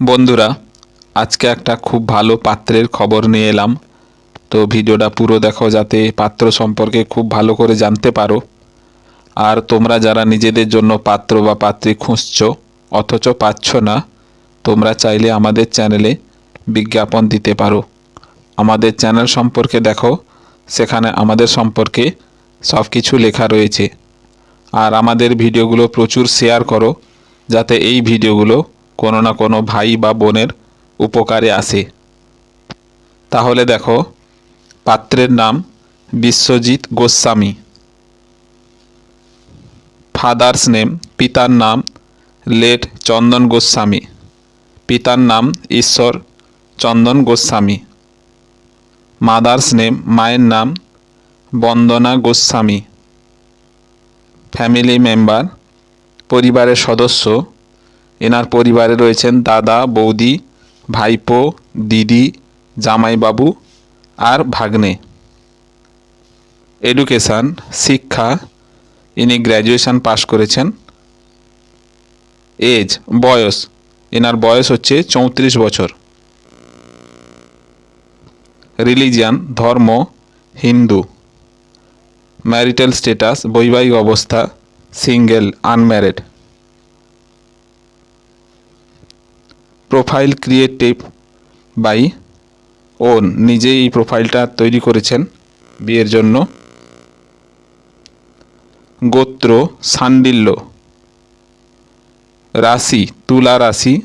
বন্ধুরা, আজকে একটা খুব ভালো পাত্রের খবর নিয়ে এলাম। তো ভিডিওটা পুরো দেখো যাতে পাত্র সম্পর্কে খুব ভালো করে জানতে পারো। আর তোমরা যারা নিজেদের জন্য পাত্র বা পাত্রী খুঁজছো, অথচ পাচ্ছ না, তোমরা চাইলে আমাদের চ্যানেলে বিজ্ঞাপন দিতে পারো। আমাদের চ্যানেল সম্পর্কে দেখো, সেখানে আমাদের সম্পর্কে সব কিছু লেখা রয়েছে। আর আমাদের ভিডিওগুলো প্রচুর শেয়ার করো, যাতে এই ভিডিওগুলো কোনো না কোনো ভাই বা বোনের উপকারে আসে তাহলে দেখো, পাত্রের নাম বিশ্বজিৎ গোস্বামী। ফাদার্স নেম, পিতার নাম লেট চন্দন গোস্বামী। পিতার নাম ঈশ্বর চন্দন গোস্বামী। মাদার্স নেম, মায়ের নাম বন্দনা গোস্বামী। ফ্যামিলি মেম্বার, পরিবারের সদস্য এনার পরিবারে রয়েছেন দাদা, বৌদি, ভাইপো, দিদি, জামাইবাবু আর ভাগ্নে। এডুকেশান শিক্ষা, ইনি গ্র্যাজুয়েশন পাশ করেছেন। এজ বয়স। এনার বয়স হচ্ছে চৌত্রিশ বছর। রিলিজিয়ান ধর্ম, হিন্দু। ম্যারিটাল স্ট্যাটাস বৈবাহিক অবস্থা single unmarried profile creative by own নিজেই এই প্রোফাইলটা তৈরি করেছেন বিয়ের জন্য। গোত্র সান্ডিল্য। রাশি তুলা রাশি।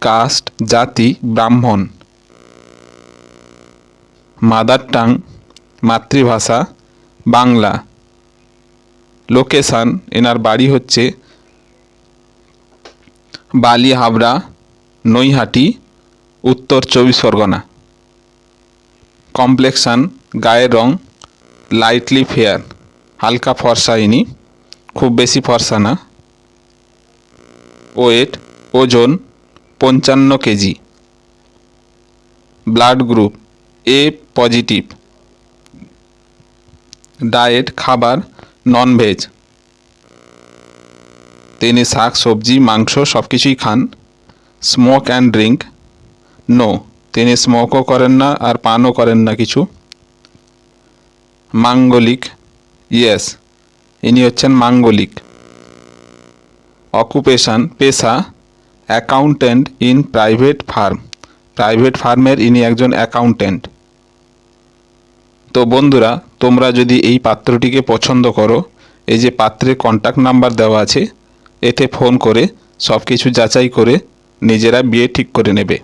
কাস্ট জাতি ব্রাহ্মণ। মাদার টাং মাতৃভাষা বাংলা। লোকেশান, এনার বাড়ি হচ্ছে বালি হাবড়া নৈহাটি, উত্তর চব্বিশ পরগনা। কমপ্লেক্সান গায়ের রং লাইটলি ফেয়ার হালকা ফর্সা ইনি, খুব বেশি ফর্সা না। ওয়েট ওজন, পঞ্চান্ন KG. Blood group A positive diet খাবার ননভেজ তিনি শাক, সবজি, মাংস সব কিছুই খান। স্মোক অ্যান্ড ড্রিঙ্ক নো তিনি স্মোকও করেন না আর পানও করেন না কিছু। মাঙ্গলিক ইয়েস ইনি হচ্ছেন মাঙ্গলিক অকুপেশান পেশা? Accountant in private firm private ফার্মের ইনি একজন অ্যাকাউন্ট্যান্ট তো বন্ধুরা, তোমরা যদি এই পাত্রটিকে পছন্দ করো, এই যে পাত্রের কন্ট্যাক্ট নাম্বার দেওয়া আছে, এতে ফোন করে সব কিছু যাচাই করে নিজেরা বিয়ে ঠিক করে নেবে।